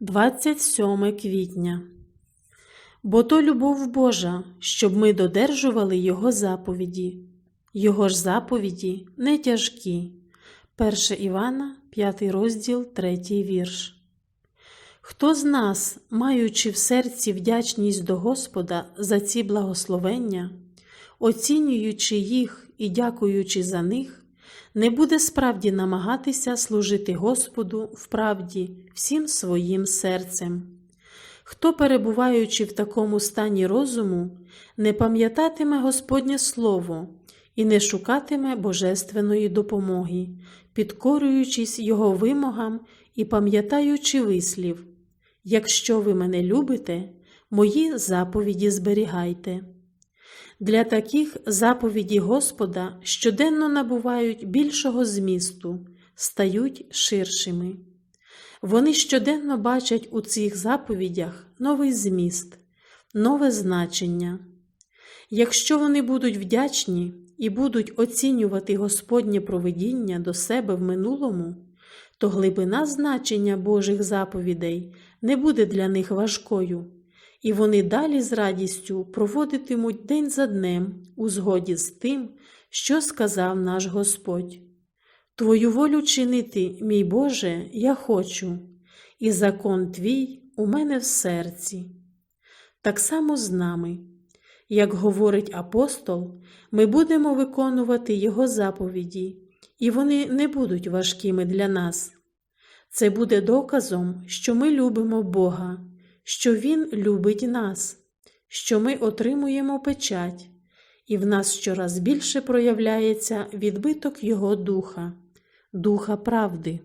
27 квітня. Бо то любов Божа, щоб ми додержували Його заповіді. Його ж заповіді не тяжкі. 1 Івана, 5 розділ, 3 вірш. Хто з нас, маючи в серці вдячність до Господа за ці благословення, оцінюючи їх і дякуючи за них, не буде справді намагатися служити Господу в правді всім своїм серцем. Хто, перебуваючи в такому стані розуму, не пам'ятатиме Господнє Слово і не шукатиме божественної допомоги, підкорюючись Його вимогам і пам'ятаючи вислів Якщо ви мене любите, мої заповіді зберігайте. Для таких заповіді Господа щоденно набувають більшого змісту, стають ширшими. Вони щоденно бачать у цих заповідях новий зміст, нове значення. Якщо вони будуть вдячні і будуть оцінювати Господнє провидіння до себе в минулому, то глибина значення Божих заповідей не буде для них важкою, і вони далі з радістю проводитимуть день за днем у згоді з тим, що сказав наш Господь. Твою волю чинити, мій Боже, я хочу, і закон твій у мене в серці. Так само з нами, як говорить апостол, ми будемо виконувати Його заповіді, і вони не будуть важкими для нас. Це буде доказом, що ми любимо Бога, що Він любить нас, що ми отримуємо печать, і в нас щораз більше проявляється відбиток Його Духа, Духа правди.